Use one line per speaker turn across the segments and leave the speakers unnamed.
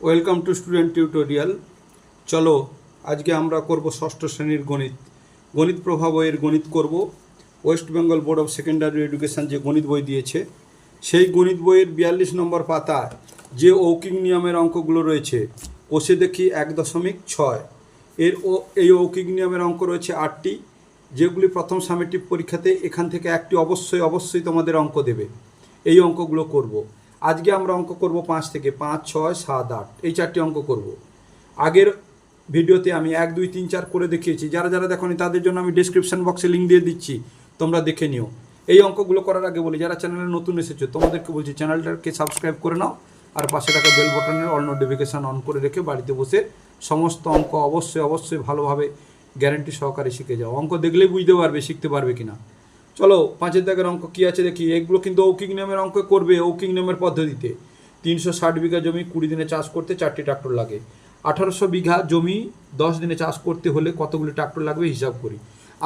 Welcome to student tutorial. চলো, আজকে আমরা করব ষষ্ঠ শ্রেণির গণিত। গণিত প্রভাব এর গণিত করব। West Bengal board of secondary education যে গণিত বই দিয়েছে, সেই গণিত বইয়ের বিয়াল্লিশ নম্বর পাতায় যে ঔকিক নিয়মের অঙ্কগুলো রয়েছে, কষে দেখি এক দশমিক ছয়। এর ও, এই ঔকিক নিয়মের অঙ্ক রয়েছে আটটি, যেগুলি প্রথম সামেটিভ পরীক্ষাতে এখান থেকে একটি অবশ্যই অবশ্যই তোমাদের অঙ্ক দেবে। এই অঙ্কগুলো করব। আজকে আমরা অঙ্ক করব পাঁচ থেকে পাঁচ, ছয়, সাত, আট। এই চারটি অঙ্ক করব। আগের ভিডিওতে আমি এক, দুই, তিন, চার করে দেখিয়েছি। যারা যারা দেখোনি, তাদের জন্য আমি ডিসক্রিপশন বক্সে লিঙ্ক দিয়ে দিচ্ছি। তোমরা দেখে নিও। এই অঙ্কগুলো করার আগে বলি, যারা চ্যানেলে নতুন এসেছ, তোমাদেরকে বলছি চ্যানেলটাকে সাবস্ক্রাইব করে নাও আর পাশে থাকা বেল বটনের অল নোটিফিকেশান অন করে রেখে বাড়িতে বসে সমস্ত অঙ্ক অবশ্যই অবশ্যই ভালোভাবে গ্যারান্টি সহকারে শিখে যাও। অঙ্ক দেখলেই বুঝতে পারবে, শিখতে পারবে কিনা। চলো, পাঁচের দাগের অঙ্ক কী আছে দেখি। এগুলো কিন্তু ঔকিক নিয়মের অঙ্ক করবে ঔকিক নিয়মের পদ্ধতিতে। তিনশো ষাট বিঘা জমি কুড়ি দিনে চাষ করতে চারটি ট্রাক্টর লাগে। আঠারোশো বিঘা জমি দশ দিনে চাষ করতে হলে কতগুলি ট্রাক্টর লাগবে হিসাব করি।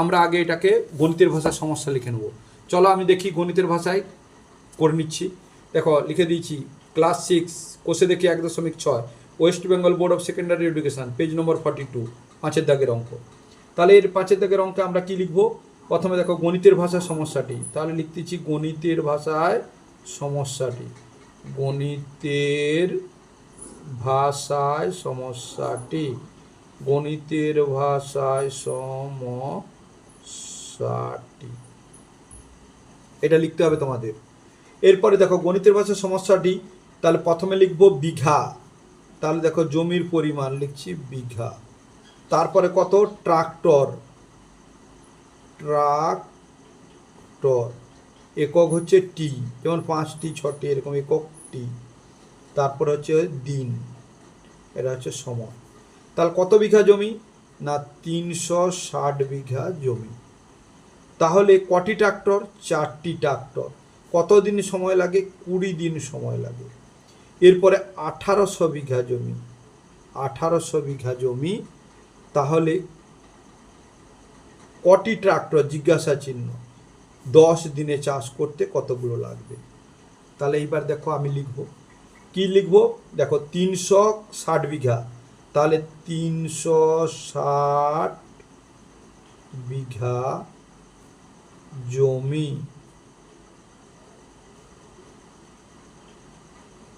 আমরা আগে এটাকে গণিতের ভাষায় সমস্যা লিখে নেব। চলো, আমি দেখি গণিতের ভাষায় করে নিচ্ছি। দেখো, লিখে দিয়েছি ক্লাস সিক্স কোষে দেখি এক দশমিক ছয়। West Bengal board of secondary education page number forty two পাঁচের দাগের অঙ্ক। তাহলে এর পাঁচের দাগের অঙ্কে আমরা কি লিখব? প্রথমে দেখো গণিতের ভাষায় সমস্যাটি। তাহলে লিখতেছি গণিতের ভাষায় সমস্যাটি। গণিতের ভাষায় সমস্যাটি। গণিতের ভাষায় সমস্যাটি। এটা লিখতে হবে তোমাদের। এরপরে দেখো গণিতের ভাষায় সমস্যাটি, তাহলে প্রথমে লিখব বিঘা। তাহলে দেখো জমির পরিমাণ, লিখছি বিঘা। তারপরে কত? ট্রাক্টর। ট্রাক্টর। একক হচ্ছে টি যেমন পাঁচটি ছটি এরকম একক টি তারপরে হচ্ছে দিন, এটা হচ্ছে সময়। তাহলে কত বিঘা জমি? না, তিনশো ষাট বিঘা জমি। তাহলে কটি ট্রাক্টর? চারটি ট্রাক্টর। কত দিন সময় লাগে? কুড়ি দিন সময় লাগে। এরপরে আঠারোশো বিঘা জমি। আঠারোশো বিঘা জমি, তাহলে কটি ট্রাক্টর, জিজ্ঞাসা চিহ্ন। দশ দিনে চাষ করতে কতগুলো লাগবে? তাহলে এইবার দেখো আমি লিখব। কি লিখব? দেখো তিনশো ষাট বিঘা। তাহলে তিনশো ষাট বিঘা জমি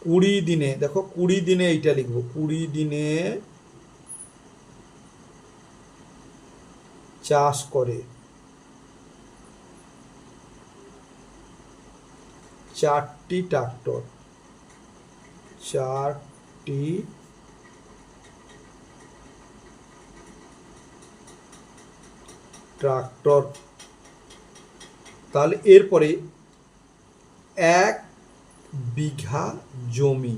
কুড়ি দিনে, দেখো কুড়ি দিনে এইটা লিখব। কুড়ি দিনে চাষ করে। চারটি ট্রাক্টর। চারটি ট্রাক্টর। তাহলে এরপরে এক বিঘা জমি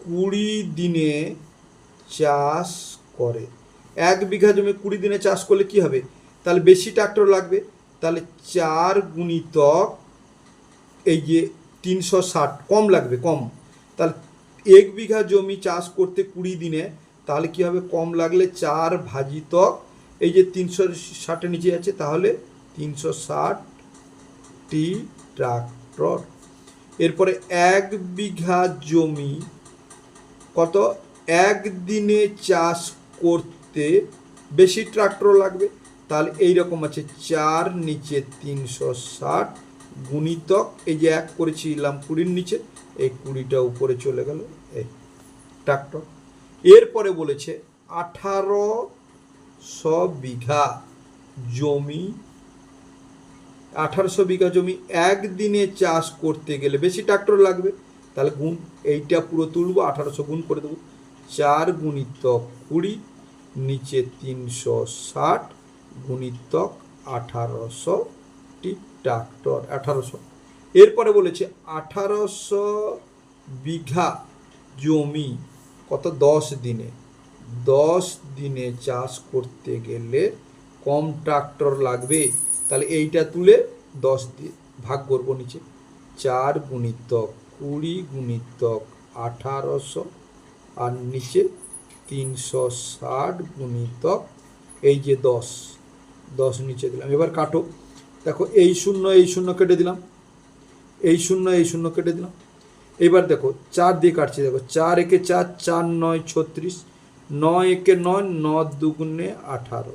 কুড়ি দিনে চাষ করে। এক বিঘা জমি কুড়ি দিনে চাষ করলে কি হবে? তাহলে বেশি ট্রাক্টর লাগবে। তাহলে চার গুণিতক এই যে তিনশো ষাট, কম লাগবে, কম। তাহলে এক বিঘা জমি চাষ করতে কুড়ি দিনে তাহলে কি হবে? কম লাগলে চার ভাজিতক এই যে তিনশো ষাটের নিচে আছে, তাহলে তিনশো ষাটটি ট্রাক্টর। এরপরে এক বিঘা জমি কত? একদিনে চাষ করতে বেশি ট্রাক্টর লাগবে। তাহলে এই রকম আছে চার নিচে তিনশো ষাট গুণিতক, এই যে এক করেছিলাম কুড়ির নিচে, এই কুড়িটা উপরে চলে গেল এই ট্রাক্টর এরপরে বলেছে আঠারোশো বিঘা জমি আঠারোশো বিঘা জমি একদিনে চাষ করতে গেলে বেশি ট্রাক্টর লাগবে। তাহলে গুণ, এইটা পুরো তুলবো আঠারোশো গুণ করে দেবো, চার গুণিতক কুড়ি নিচে তিনশো ষাট গুণিতক আঠারোশোটি ট্রাক্টর আঠারোশো। এরপরে বলেছে আঠারোশো বিঘা জমি কত? দশ দিনে। দশ দিনে চাষ করতে গেলে কম ট্রাক্টর লাগবে। তাহলে এইটা তুলে দশ দিয়ে ভাগ করব নিচে। চার গুণিতক কুড়ি গুণিতক আঠারোশো আর নিচে তিনশো ষাট গুণিতক, এই যে দশ দশ নিচে দিলাম। এবার কাটো। দেখো, এই শূন্য এই শূন্য কেটে দিলাম। এই শূন্য এই শূন্য কেটে দিলাম। এবার দেখো, চার দিয়ে কাটছি। দেখো, চার একে চার চার নয়, ছত্রিশ। নয় একে নয়, ন দুগুণে আঠারো।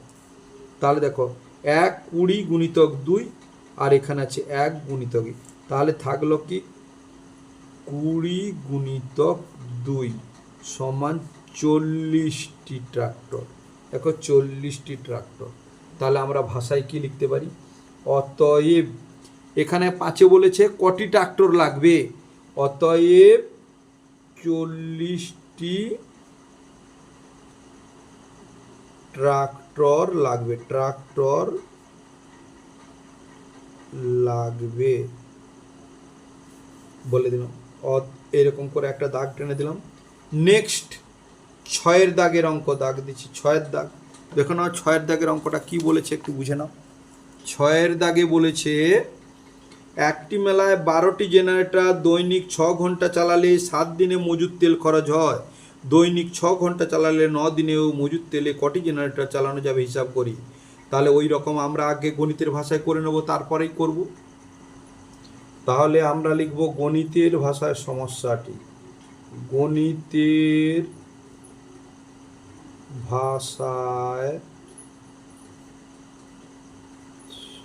তাহলে দেখো, এক কুড়ি গুণিতক দুই, আর এখানে আছে এক গুণিতক ই। তাহলে থাকল কি? কুড়ি গুণিতক দুই সমান চল্লিশটি ট্রাক্টর। দেখো চল্লিশটি ট্রাক্টর। তাহলে আমরা ভাষায় কি লিখতে পারি? অতএব এখানে পাঁচে বলেছে কটি ট্রাক্টর লাগবে? অতএব চল্লিশটি ট্রাক্টর লাগবে। ট্রাক্টর লাগবে। বলে দিলাম। এরকম করে একটা দাগ টেনে দিলাম। নেক্সট ছয়ের দাগের অঙ্ক, দাগ দিচ্ছি, ছয়ের দাগ। দেখো না, ছয়ের দাগের অঙ্কটা কি বলেছে একটু বুঝে নাও। ছয়ের দাগে বলেছে, একটি মেলায় বারোটি জেনারেটর দৈনিক ছ ঘণ্টা চালালে সাত দিনে মজুদ তেল খরচ হয়। দৈনিক ছ ঘণ্টা চালালে ন দিনেও মজুদ তেলে কটি জেনারেটর চালানো যাবে হিসাব করি। তাহলে ওই রকম আমরা আগে গণিতের ভাষায় করে নেব, তারপরেই করব। তাহলে আমরা লিখব গণিতের ভাষায় সমস্যাটি। গণিতের ভাষায়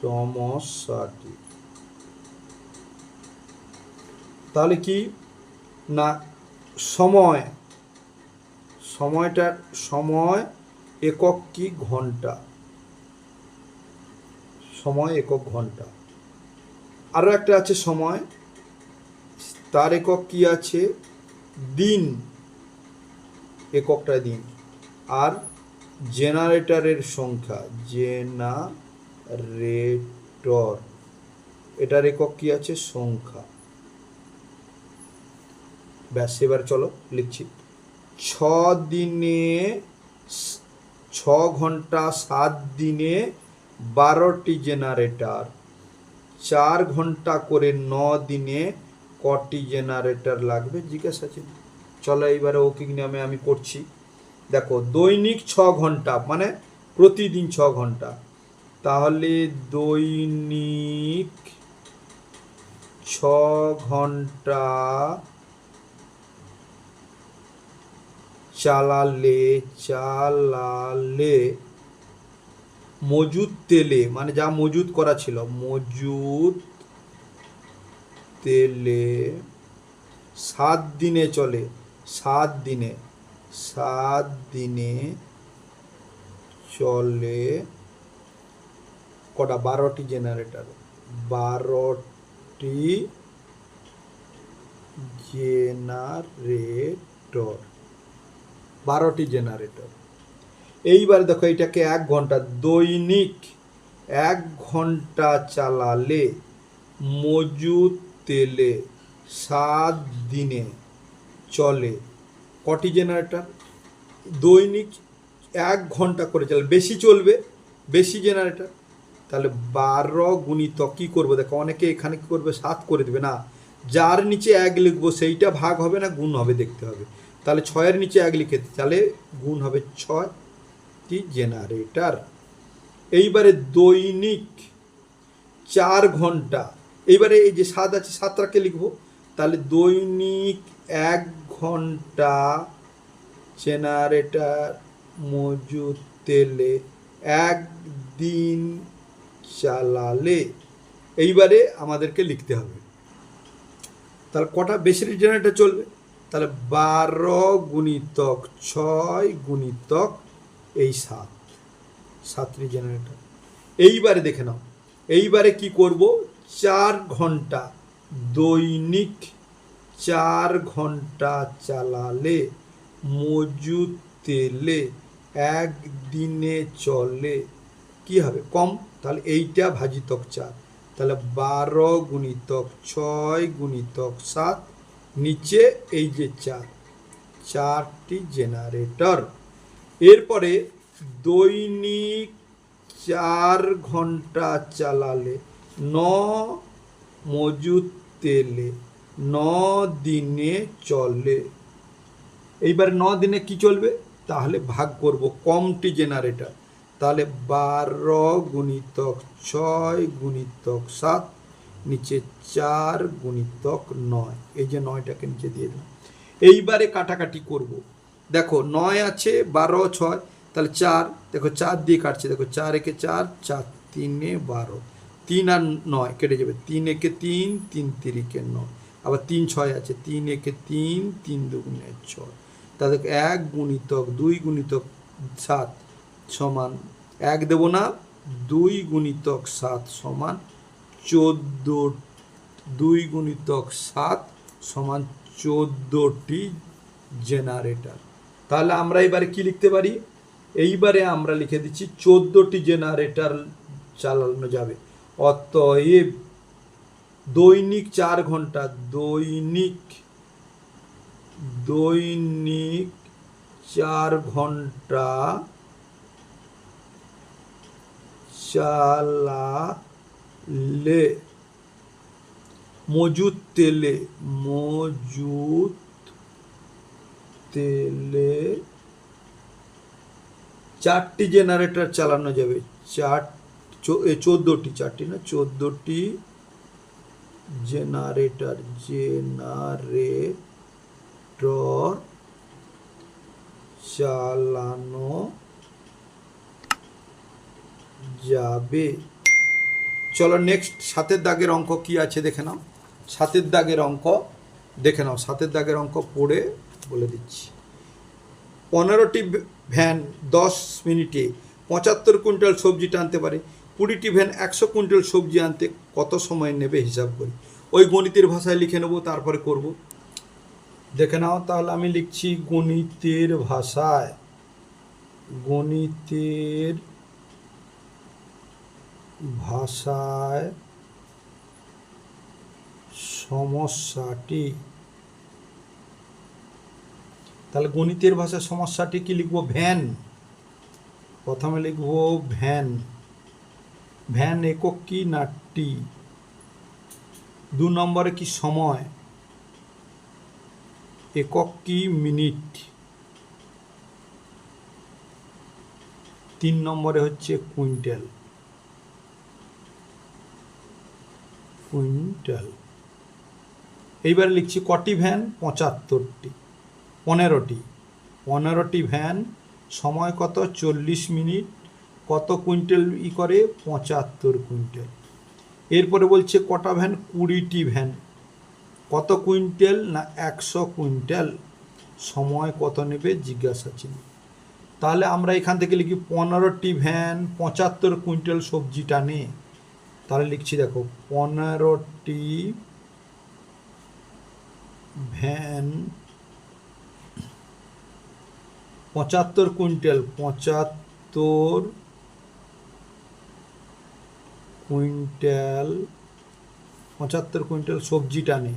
সমস্যাটি। তাহলে কি? না, সময়। সময়টার সময় একক কি ঘণ্টা? সময় একক ঘণ্টা। আরও একটা আছে সময়। তার একক কি আছে? দিন। এককটা দিন। আর জেনারেটরের সংখ্যা, জেনারেটর। এটার একক কি আছে? সংখ্যা। ব্যাস, এবার চলো লিখছি। ছ দিনে ছ ঘণ্টা সাত দিনে বারোটি জেনারেটর। চার ঘণ্টা করে ন দিনে কটি জেনারেটর লাগবে? জিজ্ঞাসা আছে। চলো এইবারে ওকিং নামে আমি করছি। দেখো, দৈনিক ছ ঘণ্টা মানে প্রতিদিন ছ ঘণ্টা। তাহলে দৈনিক ছ ঘণ্টা চালালে চালালে মজুদ তেলে মানে যা মজুদ করা ছিল মজুদ তেলে সাত দিনে চলে, সাত দিনে। সাত দিনে চলে কটা? বারোটি জেনারেটর। বারোটি জেনারেটর। বারোটি জেনারেটর। এইবার দেখো এটাকে এক ঘণ্টা দৈনিক এক ঘণ্টা চালালে মজুদ তেলে সাত দিনে চলে কটি জেনারেটার, দৈনিক এক ঘণ্টা করে চলে, বেশি চলবে, বেশি জেনারেটার, তাহলে বারো গুণিত কী করব? দেখো, অনেকে এখানে কী করবে? সাত করে দেবে, না। যার নিচে এক লিখব, সেইটা ভাগ হবে না, গুণ হবে দেখতে হবে। তাহলে ছয়ের নিচে এক লিখে, তাহলে গুণ হবে ছয়টি জেনারেটার। এইবারে দৈনিক চার ঘণ্টা। এইবারে এই যে সাত আছে, সাতটাকে লিখব, তাহলে দৈনিক এক ঘণ্টা জেনারেটার মজুদ তেলে একদিন চালালে। এইবারে আমাদেরকে লিখতে হবে। তাহলে কটা বেশি জেনারেটর চলবে? তাহলে বারো গুণিতক ছয় গুণিতক এই সাত। সাতটি জেনারেটর। এইবারে দেখে নাও। এইবারে কি করব? চার ঘণ্টা দৈনিক চার ঘণ্টা চালালে মজুদ তেলে একদিনে চলে। কি হবে? কম? তাহলে এইটা ভাজিতক চার। তাহলে বারো গুণিতক ছয় গুণিতক সাত, নিচে এই যে চার, চারটি জেনারেটর। এরপরে দৈনিক চার ঘণ্টা চালালে ন মজুদ তেলে দিনে চলে। এইবার ন দিনে কি চলবে? তাহলে ভাগ করব কমটি জেনারেটর। তাহলে বারো গুণিতক ছয় গুণিতক সাত, নিচে চার গুণিতক নয়। এই যে নয়টাকে নিচে দিয়ে দিলাম। এইবারে কাটাকাটি করব। দেখো নয় আছে, বারো ছয়, তাহলে চার, দেখো চার দিয়ে কাটছে, দেখো চার একে চার চার তিনে বারো। তিন আর নয় কেটে যাবে। তিন একে তিন তিন তিরিকে নয়। আবার তিন ছয় আছে, তিন একে তিন তিন দুগুণে ছয়। তাদের এক গুণিতক দুই গুণিতক সাত সমান, এক দেব না, দুই গুণিতক সাত সমান চোদ্দ, দুই গুণিতক সাত সমান চোদ্দোটি জেনারেটর। তাহলে আমরা এবারে কি লিখতে পারি? এইবারে আমরা লিখে দিচ্ছি চোদ্দোটি জেনারেটর চালানো যাবে। অতএব দৈনিক চার ঘণ্টা, দৈনিক দৈনিক চার ঘণ্টা চালালে মজুদ তেলে মজুদ তেলে চারটি জেনারেটর চালানো যাবে। চার চোদ্দোটি, চারটি না, চোদ্দোটি জেনারেটর জেনারেটর চালানো যাবে। চলো নেক্সট সাতের দাগের অঙ্ক কি আছে দেখে নাও। সাতের দাগের অঙ্ক দেখে নাও। সাতের দাগের অঙ্ক পড়ে বলে দিচ্ছি। পনেরোটি ভ্যান দশ মিনিটে পঁচাত্তর কুইন্টাল সবজি টানতে পারে। কুড়িটি ভ্যান একশো কুইন্টাল সবজি আনতে কত সময় নেবে হিসাব করি। ওই গণিতের ভাষায় লিখে নেব, তারপরে করব। দেখে নাও, তাহলে আমি লিখছি গণিতের ভাষায়। গণিতের ভাষায় সমস্যাটি। তাহলে গণিতের ভাষায় সমস্যাটি কি লিখব? ভ্যান। প্রথমে লিখব ভ্যান। ভ্যান একক কি না টি। দু নম্বরে কি সময়? একক কি মিনিট? তিন নম্বরে হচ্ছে কুইন্টাল। কুইন্টাল। এইবার লিখছি কটি ভ্যান? পঁচাত্তরটি। পনেরোটি। পনেরোটি ভ্যান, সময় কত? চল্লিশ মিনিট। কত কুইন্টাল ই করে? পঁচাত্তর কুইন্টাল। এরপরে বলছে, কটা ভ্যান? কুড়িটি ভ্যান। কত কুইন্টাল না একশো কুইন্টাল? সময় কত নেবে? জিজ্ঞাসা চিহ্ন। তাহলে আমরা এখান থেকে লিখি, পনেরোটি ভ্যান, পঁচাত্তর কুইন্টাল সবজি টানে। তাহলে লিখছি, দেখো, পনেরোটি ভ্যান, পঁচাত্তর কুইন্টাল, পঁচাত্তর কুইন্টাল, পঁচাত্তর কুইন্টাল সবজি টানে।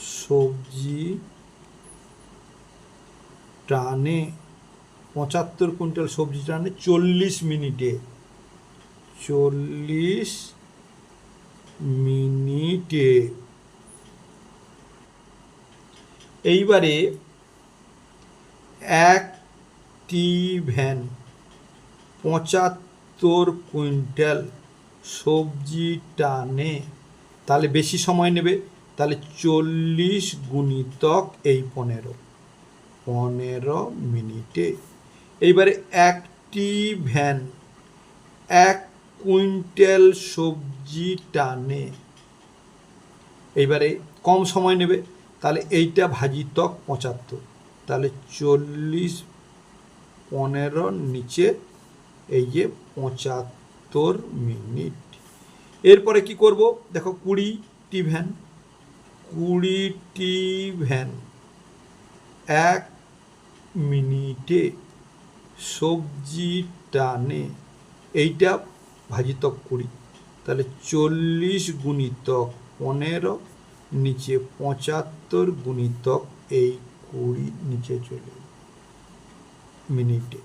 সবজি টানে, পঁচাত্তর কুইন্টাল সবজি টানে চল্লিশ মিনিটে। চল্লিশ মিনিটে। এইবারে একটি ভ্যান পঁচাত্তর কুইন্টাল সবজি টানে তাহলে বেশি সময় নেবে। তাহলে চল্লিশ গুণিতক এই পনেরো। পনেরো মিনিটে। এইবারে একটি ভ্যান, এক কুইন্টাল সবজি টানে এইবারে কম সময় নেবে। তাহলে এইটা ভাজিতক পঁচাত্তর। তাহলে চল্লিশ, পনেরো নিচে এই যে পঁচাত্তর। মিনিট। এরপরে কি করব? দেখো, কুড়িটি ভ্যান। কুড়িটি ভ্যান এক মিনিটে সবজি টানে। এইটা ভাজিতক কুড়ি। তাহলে চল্লিশ গুণিতক পনেরো, নিচে পঁচাত্তর গুণিতক এই কুড়ি, নিচে চলে মিনিটে।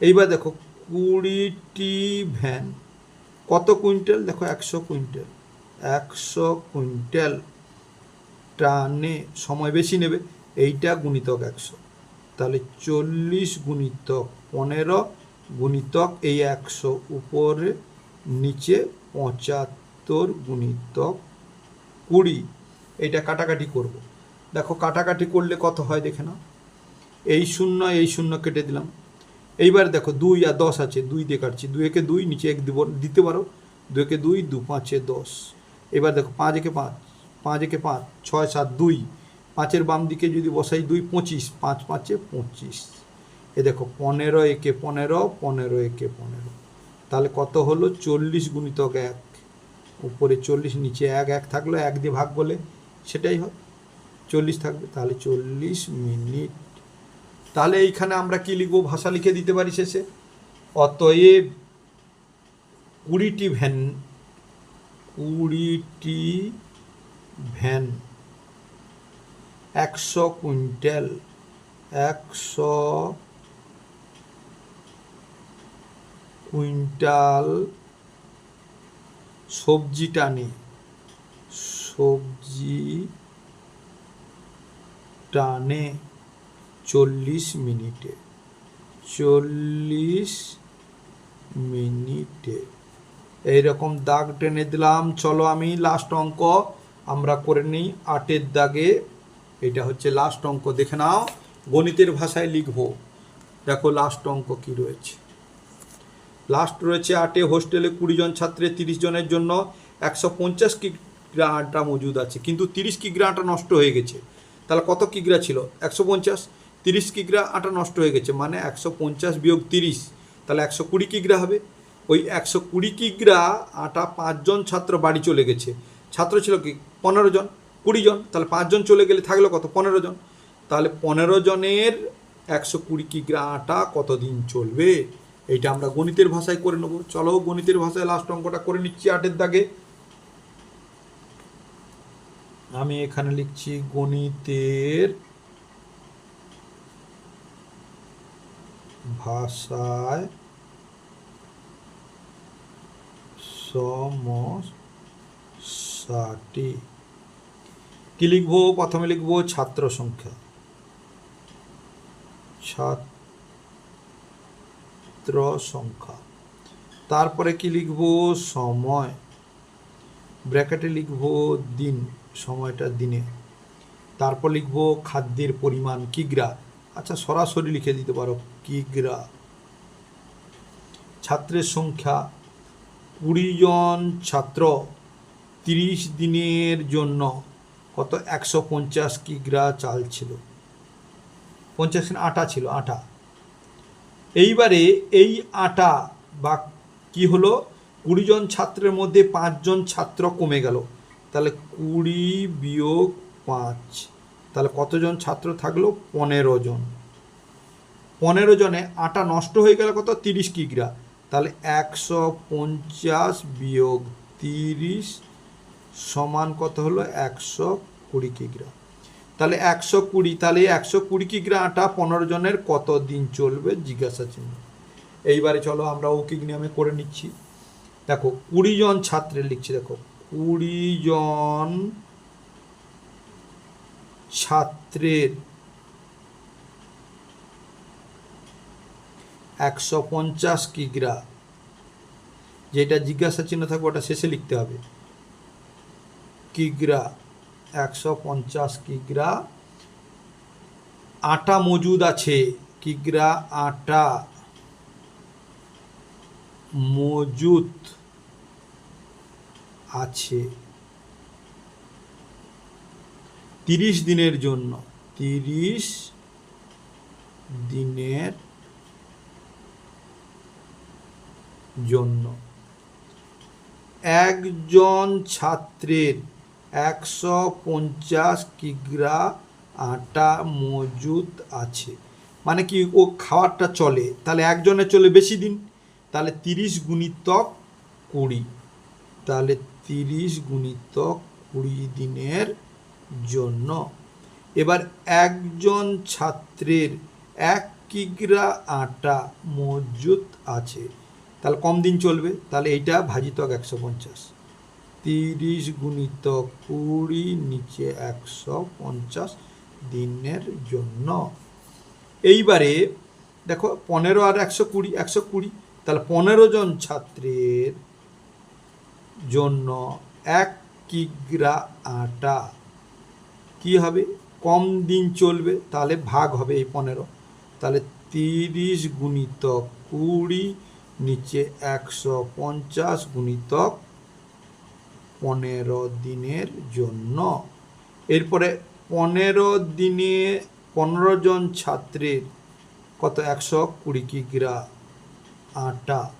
এইবার দেখো, কুড়িটি ভ্যান কত কুইন্টাল? দেখো, একশো কুইন্টাল। একশো কুইন্টাল টানে সময় বেশি নেবে, এইটা গুণিতক একশো। তাহলে চল্লিশ গুণিতক পনেরো গুণিতক এই একশো উপরে নিচে পঁচাত্তর গুণিতক কুড়ি। এইটা কাটাকাটি করব। দেখো, কাটাকাটি করলে কত হয় দেখে নাও। এই শূন্য এই শূন্য কেটে দিলাম। এইবার দেখো দুই আর দশ আছে, দুই দিয়ে কাটছি, দুই একে দুই, নিচে এক দিব, দিতে পারো। দুই একে দুই, দু পাঁচে দশ। এবার দেখো পাঁচ একে পাঁচ পাঁচ একে পাঁচ, ছয় সাত দুই। পাঁচের বাম দিকে যদি বসাই দুই, পঁচিশ, পাঁচ পাঁচে পঁচিশ। এ দেখো পনেরো একে পনেরো পনেরো একে পনেরো। তাহলে কত হলো? চল্লিশ গুণিতক এক। উপরে চল্লিশ, নিচে এক এক থাকল, এক দিয়ে ভাগ বলে সেটাই হয়। চল্লিশ থাকবে, তাহলে চল্লিশ মিনিট তাহলে এইখানে আমরা কি লিখব? ভাষা লিখে দিতে পারি শেষে। অতএব কুড়িটি ভ্যান কুড়িটি ভ্যান, একশো কুইন্টাল একশো কুইন্টাল সবজি টানে। সবজি টানে। চল্লিশ মিনিটে চল্লিশ মিনিটে। এইরকম দাগ টেনে দিলাম। চলো আমি লাস্ট অঙ্ক। আমরা করে নিই আটের দাগে। এটা হচ্ছে লাস্ট অঙ্ক। দেখে নাও, গণিতের ভাষায় লিখব। দেখো লাস্ট অঙ্ক কি রয়েছে। লাস্ট রয়েছে আটে হোস্টেলে কুড়ি জন ছাত্রের তিরিশ জনের জন্য একশো পঞ্চাশ কিগ্রা আটা মজুদ আছে। কিন্তু তিরিশ কিগ্রা আটা নষ্ট হয়ে গেছে? তাহলে কত কিগ্রা ছিল? একশো পঞ্চাশ। তিরিশ কিগ্রা আটা নষ্ট হয়ে গেছে মানে একশো পঞ্চাশ বিয়োগ তিরিশ, তাহলে একশো কুড়ি কিগ্রা হবে। ওই একশো কুড়ি কিগ্রা আটা পাঁচজন ছাত্র বাড়ি চলে গেছে। ছাত্র ছিল কি? পনেরো জন, কুড়ি জন, তাহলে পাঁচজন চলে গেলে থাকল কত? পনেরো জন। তাহলে পনেরো জনের একশো কুড়ি কিগ্রা আটা কতদিন চলবে? এইটা আমরা গণিতের ভাষায় করে নেব। চলো গণিতের ভাষায় লাস্ট অঙ্কটা করে নিচ্ছি আটের দাগে। আমি এখানে লিখছি গণিতের ভাষায় সমস্যাটি কি লিখব? প্রথমে লিখব ছাত্র সংখ্যা। ছাত্র সংখ্যা। তারপরে কি লিখব? সময়। ব্র্যাকেটে লিখব দিন, সময়টা দিনে। তারপর লিখব খাদ্যের পরিমাণ কিগ্রা আচ্ছা সরাসরি লিখে দিতে পারো। কিগ্রা। ছাত্রের সংখ্যা, কুড়ি জন ছাত্র, তিরিশ দিনের জন্য কত? একশো পঞ্চাশ কিগ্রা চাল ছিল। পঞ্চাশ আটা ছিল, আটা। এইবারে এই আটা বা কি হলো? কুড়ি জন ছাত্রের মধ্যে পাঁচজন ছাত্র কমে গেল। তাহলে কুড়ি বিয়োগ পাঁচ। তাহলে কতজন ছাত্র থাকল? পনেরো জন। পনেরো জনে আটা নষ্ট হয়ে গেল কত? তিরিশ কিগ্রা। তাহলে একশো পঞ্চাশ বিয়োগ তিরিশ সমান কত হলো? একশো কুড়ি কিগ্রা। তাহলে একশো কুড়ি, তাহলে একশো কুড়ি কিগ্রা আটা পনেরো জনের কত দিন চলবে? জিজ্ঞাসা চিহ্ন। এইবারে চলো আমরা ঔকিক নিয়মে করে নিচ্ছি। দেখো, কুড়ি জন ছাত্রের লিখছি, দেখো। কুড়ি জন ছাত্রের একশো পঞ্চাশ কিগ্রা যেটা জিজ্ঞাসা চিহ্ন থাকবে, ওটা শেষে লিখতে হবে। কিগ্রা একশো পঞ্চাশ কিগ্রা আটা মজুদ আছে। কিগ্রা আটা মজুদ আছে। তিরিশ দিনের জন্য। তিরিশ দিনের জন্য। একজন ছাত্রের একশো পঞ্চাশ কিগ্রা আটা মজুদ আছে। মানে কি ও খাওয়ারটা চলে। তাহলে একজনের চলে বেশি দিন। তাহলে তিরিশ গুণিতক কুড়ি। তাহলে তিরিশ গুণিতক কুড়ি দিনের জন্য। এবার একজন ছাত্রের এক কিগ্রা আটা মজুত আছে। তাহলে কম দিন চলবে? তাহলে এইটা ভাজিতক একশো পঞ্চাশ। তিরিশ গুণিত কুড়ি নিচে একশো পঞ্চাশ দিনের জন্য। এইবারে দেখো পনেরো আর একশো কুড়ি একশো কুড়ি। তাহলে পনেরো জন ছাত্রের জন্য এক কিগ্রা আটা কি হবে? কম দিন চলবে, তাহলে ভাগ হবে এই পনেরো। তাহলে তিরিশ গুণিতক কুড়ি, নিচে একশো পঞ্চাশ গুণিতক পনেরো দিনের জন্য। এরপরে পনেরো দিনে পনেরো জন ছাত্রের কত? একশো কুড়ি কিগ্রা আটা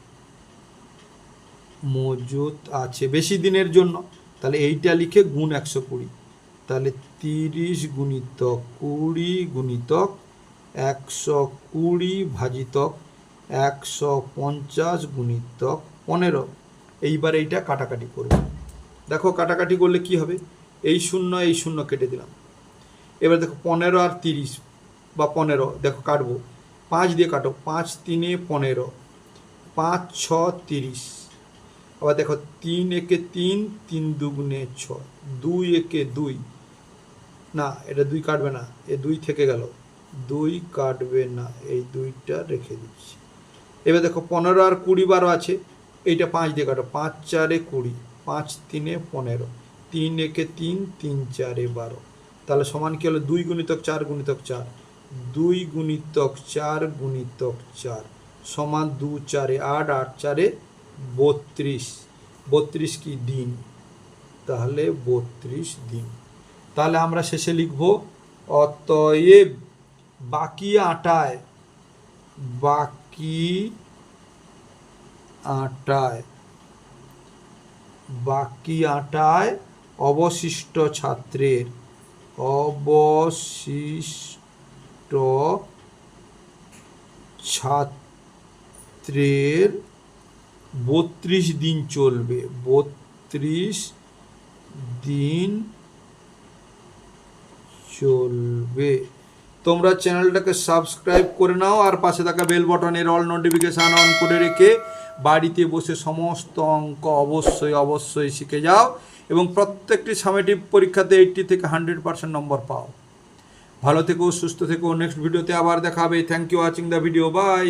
মজুত আছে বেশি দিনের জন্য। তাহলে এইটা লিখে গুণ একশো কুড়ি। তাহলে তিরিশ গুণিতক কুড়ি গুণিতক একশো কুড়ি ভাজিতক একশো পঞ্চাশ গুণিতক পনেরো। এইবার এইটা কাটাকাটি করব। দেখো কাটাকাটি করলে কি হবে? এই শূন্য এই শূন্য কেটে দিলাম। এবার দেখো পনেরো আর তিরিশ বা পনেরো, দেখো কাটবো। পাঁচ দিয়ে কাটো, পাঁচ তিনে পনেরো, পাঁচ ছ তিরিশ। আবার দেখো তিন একে তিন তিন দুগুণে ছ, দুই একে দুই না, এটা দুই কাটবে না, এ দুই থেকে গেল। দুই কাটবে না, এই দুইটা রেখে দিচ্ছি। এবার দেখো, পনেরো আর কুড়ি বারো আছে, এইটা পাঁচ দিয়ে কাটো, পাঁচ চারে কুড়ি, পাঁচ তিনে পনেরো, তিন একে তিন তিন চারে বারো। তাহলে সমান কি হলো? দুই গুণিতক চার গুণিতক চার, দুই গুণিতক চার গুণিতক চার, সমান দু চারে আট আট চারে বত্রিশ। বত্রিশ কি দিন? তাহলে বত্রিশ দিন। তাহলে আমরা শেষে লিখব, অতএব বাকি আটায় বাকি আটায় বাকি আটায় অবশিষ্ট ছাত্রের অবশিষ্ট ছাত্রের বত্রিশ দিন চলবে। বত্রিশ দিন চলবে। তোমরা চ্যানেলটাকে সাবস্ক্রাইব করে নাও আর পাশে থাকা বেল বটনের অল নোটিফিকেশান অন করে রেখে বাড়িতে বসে সমস্ত অঙ্ক অবশ্যই অবশ্যই শিখে যাও এবং প্রত্যেকটি সামেটিভ পরীক্ষাতে এইটটি থেকে হান্ড্রেড পার্সেন্ট নম্বর পাও। ভালো থেকো, সুস্থ থেকো। নেক্সট ভিডিওতে আবার দেখা হবে। Thank you watching the video bye